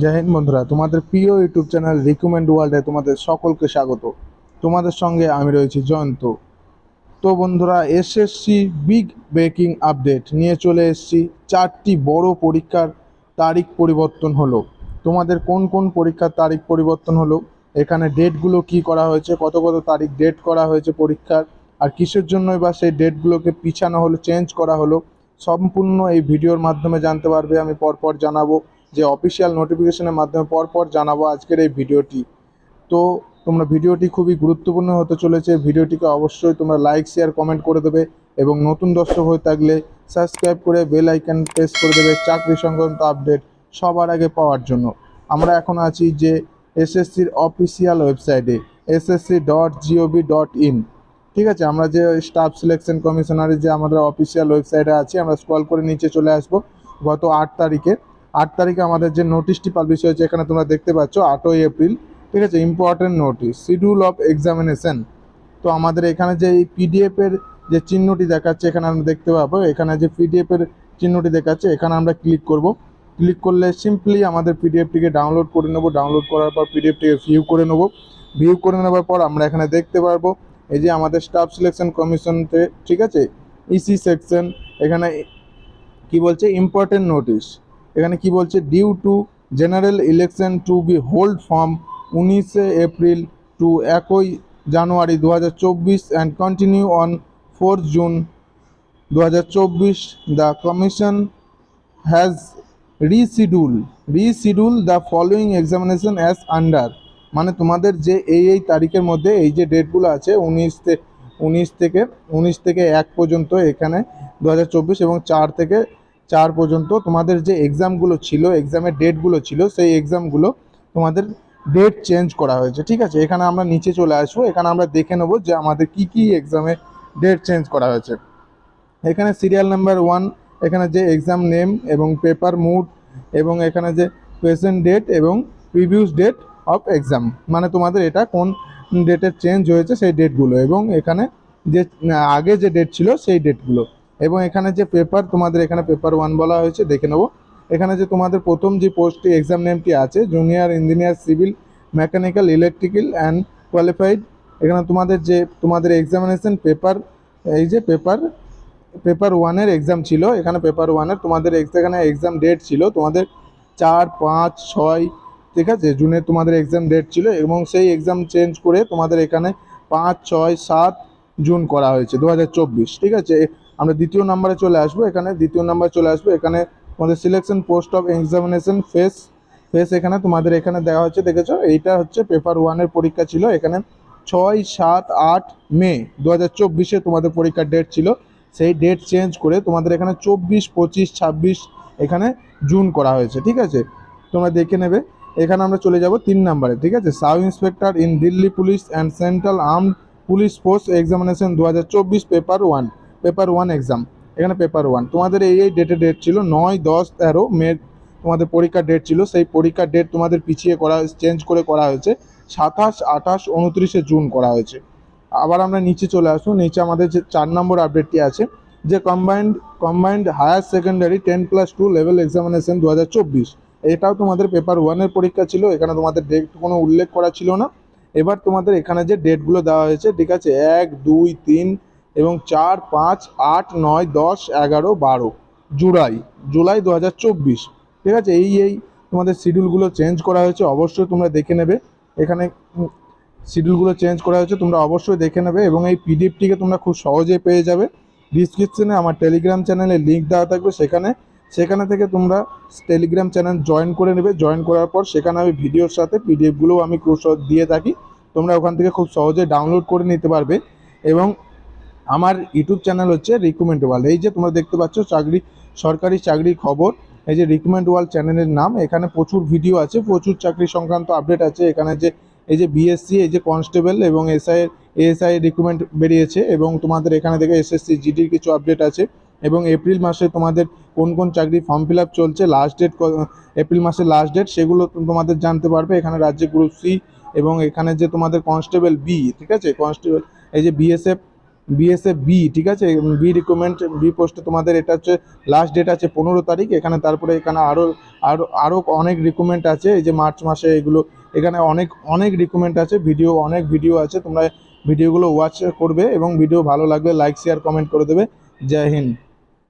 জয় হিন্দ বন্ধুরা, তোমাদের প্রিয় ইউটিউব চ্যানেল রিকমেন্ড ওয়ার্ল্ডে তোমাদের সকলকে স্বাগত। তোমাদের সঙ্গে আমি রয়েছি জয়ন্ত। তো বন্ধুরা, এসএসসি বিগ ব্রেকিং আপডেট নিয়ে চলে এসেছি। চারটি বড় পরীক্ষার তারিখ পরিবর্তন হলো। তোমাদের কোন কোন পরীক্ষার তারিখ পরিবর্তন হলো? এখানে ডেটগুলো কি করা হয়েছে? কত কত তারিখ ডেট করা হয়েছে পরীক্ষার? আর কিসের জন্যই বা সেই ডেটগুলোকে পিছানো হলো চেঞ্জ করা হলো? সম্পূর্ণ এই ভিডিওর মাধ্যমে জানতে পারবে, আমি পরপর জানাব। যে অফিসিয়াল নোটিফিকেশনের মাধ্যমে পরপর জানাব আজকের এই ভিডিওটি। তো তোমরা ভিডিওটি খুবই গুরুত্বপূর্ণ হতে চলেছে। ভিডিওটিকে অবশ্যই তোমরা লাইক শেয়ার কমেন্ট করে দেবে এবং নতুন দর্শক হয়ে থাকলে সাবস্ক্রাইব করে বেল আইকন প্রেস করে দেবে চাকরি সংক্রান্ত আপডেট সবার আগে পাওয়ার জন্য। আমরা এখন আছি যে এসএসসির অফিসিয়াল ওয়েবসাইটে SSC dot gov dot in ঠিক আছে, আমরা যে স্টাফ সিলেকশন কমিশনারের যে আমাদের অফিসিয়াল ওয়েবসাইটে আছি, আমরা স্ক্রল করে নিচে চলে আসব। গত আট তারিখে আট তারিখে আমাদের যে নোটিশটি পাবলিশ হয়েছে, এখানে তোমরা দেখতে পাচ্ছ, আটই এপ্রিল, ঠিক আছে? Important notice schedule of examination তো আমাদের এখানে যে এই পিডিএফের যে চিহ্নটি দেখাচ্ছে, এখানে আমরা দেখতে পাবো, এখানে যে পিডিএফের চিহ্নটি দেখাচ্ছে, এখানে আমরা ক্লিক করব। ক্লিক করলে সিম্পলি আমাদের পিডিএফটিকে ডাউনলোড করে নেব। ডাউনলোড করার পর পিডিএফটিকে ভিউ করে নেব। ভিউ করে নেওয়ার পর আমরা এখানে দেখতে পারব, এই যে আমাদের স্টাফ সিলেকশন কমিশনতে ঠিক আছে? ইসি সেকশন এখানে কি বলছে? ইম্পর্টেন্ট নোটিশ এখানে কি বলছে? Due to general election to be hold from উনিশে এপ্রিল টু একই জানুয়ারি দু হাজার চব্বিশ and continue on four June দু হাজার চব্বিশ the commission has reschedule reschedule the following examination as under মানে তোমাদের যে এই এই তারিখের মধ্যে এই যে ডেটগুলো আছে, উনিশ উনিশ থেকে উনিশ থেকে এক পর্যন্ত এখানে দু হাজার চব্বিশ এবং চার থেকে চার পর্যন্ত তোমাদের যে এক্সামগুলো ছিল এক্সামের ডেটগুলো ছিল, সেই এক্সামগুলো তোমাদের ডেট চেঞ্জ করা হয়েছে, ঠিক আছে? এখানে আমরা নিচে চলে আসব, এখানে আমরা দেখে নেব যে আমাদের কি কি এক্সামে ডেট চেঞ্জ করা হয়েছে। এখানে সিরিয়াল নাম্বার ওয়ান এখানে যে এক্সাম নেম এবং পেপার মুড এবং এখানে যে প্রেজেন্ট ডেট এবং প্রিভিউস ডেট অফ এক্সাম মানে তোমাদের এটা কোন ডেটের চেঞ্জ হয়েছে সেই ডেটগুলো এবং এখানে যে, আগে যে ডেট ছিল সেই ডেটগুলো এবং এখানে যে পেপার তোমাদের এখানে পেপার ওয়ান বলা হয়েছে, দেখে নেব। এখানে যে তোমাদের প্রথম যে পোস্টটি এক্সাম নেমটি আছে junior engineer civil mechanical electrical and qualified এখানে তোমাদের যে, তোমাদের এক্সামিনেশন পেপার এই যে পেপার পেপার ওয়ানের এক্সাম ছিল, এখানে পেপার ওয়ানের তোমাদের এখানে এক্সাম ডেট ছিল, তোমাদের চার, পাঁচ, ছয়, ঠিক আছে, জুনে তোমাদের এক্সাম ডেট ছিল, এবং সেই এক্সাম চেঞ্জ করে তোমাদের এখানে পাঁচ, ছয়, সাত জুন করা হয়েছে, দু হাজার চব্বিশ, ঠিক আছে। আমরা দ্বিতীয় নাম্বারে চলে আসব, এখানে দ্বিতীয় নাম্বারে চলে আসব, এখানে তোমাদের selection post of examination phase phase এখানে তোমাদের এখানে দেওয়া হচ্ছে দেখেছ? এইটা হচ্ছে পেপার ওয়ানের পরীক্ষা ছিল, এখানে ছয়, সাত, আট, মে দু হাজার তোমাদের পরীক্ষার ডেট ছিল, সেই ডেট চেঞ্জ করে তোমাদের এখানে চব্বিশ, পঁচিশ, ছাব্বিশ এখানে জুন করা হয়েছে, ঠিক আছে? তোমরা দেখে নেবে, এখানে আমরা চলে যাব তিন নাম্বারে, ঠিক আছে? Sub inspector in Delhi police and central armed police force examination দু হাজার চব্বিশ paper one paper one exam এখানে পেপার ওয়ান। তোমাদের এই এই ডেটে ডেট ছিল নয়, দশ, তেরো, মে, তোমাদের পরীক্ষার ডেট ছিল, সেই পরীক্ষার ডেট তোমাদের পিছিয়ে করা চেঞ্জ করে করা হয়েছে। সাতাশ, আঠাশ, উনত্রিশে জুন করা হয়েছে। আবার আমরা নিচে চলে আসব, নিচে আমাদের যে চার নম্বর আপডেটটি আছে, যে combined combined higher secondary ten plus two level examination দু হাজার চব্বিশ। এটাও তোমাদের পেপার ওয়ানের পরীক্ষা ছিল, এখানে তোমাদের ডেট কোনো উল্লেখ করা ছিল না। এবার তোমাদের এখানে যে ডেটগুলো দেওয়া হয়েছে, ঠিক আছে, এক, দুই, তিন এবং চার, পাঁচ, আট, নয়, দশ, এগারো, বারো। জুলাই জুলাই দু হাজার চব্বিশ। ঠিক আছে? এই এই তোমাদের শিডিউলগুলো চেঞ্জ করা হয়েছে, অবশ্যই তোমরা দেখে নেবে। এখানে শিডিউলগুলো চেঞ্জ করা হয়েছে, তোমরা অবশ্যই দেখে নেবে এবং এই পিডিএফটিকে তোমরা খুব সহজেই পেয়ে যাবে। ডিসক্রিপশনে আমার টেলিগ্রাম চ্যানেলে লিঙ্ক দেওয়া থাকবে, সেখানে সেখানে থেকে তোমরা টেলিগ্রাম চ্যানেল জয়েন করে নেবে। জয়েন করার পর সেখানে আমি ভিডিওর সাথে পিডিএফগুলোও আমি দিয়ে থাকি। তোমরা ওখান থেকে খুব সহজে ডাউনলোড করে নিতে পারবে এবং আমার ইউটিউব চ্যানেল হচ্ছে রিকমেন্ড ওয়ার্ল্ড এই যে তোমরা দেখতে পাচ্ছ, চাকরি, সরকারি চাকরির খবর, এই যে রিকমেন্ড ওয়ার্ল্ড চ্যানেলের নাম, এখানে প্রচুর ভিডিও আছে, প্রচুর চাকরি সংক্রান্ত আপডেট আছে। এখানে যে, এই যে বিএসসি এই যে কনস্টেবল এবং এসআই এএসআই রিক্রুটমেন্ট বেরিয়েছে এবং তোমাদের এখানে থেকে এসএসসি জিডির কিছু আপডেট আছে। এবং এপ্রিল মাসে তোমাদের কোন কোন চাকরি ফর্ম ফিল চলছে লাস্ট ডেট এপ্রিল মাসের লাস্ট ডেট সেগুলো তোমাদের জানতে পারবে। এখানে রাজ্যে গ্রুপ সি এবং এখানে যে তোমাদের কনস্টেবল বি ঠিক আছে? কনস্টেবল এই যে বিএসএফ বিএসএফ বি ঠিক আছে? বি রিক্রুটমেন্ট বি পোস্টে তোমাদের এটা হচ্ছে লাস্ট ডেট আছে পনেরো তারিখ। এখানে তারপরে এখানে আরও আরও আরও অনেক রিক্রুটমেন্ট আছে। এই যে মার্চ মাসে এগুলো, এখানে অনেক অনেক রিক্রুটমেন্ট আছে। ভিডিও অনেক ভিডিও আছে। তোমরা ভিডিওগুলো ওয়াচ করবে এবং ভিডিও ভালো লাগবে লাইক শেয়ার কমেন্ট করে দেবে। জয় হিন্দ।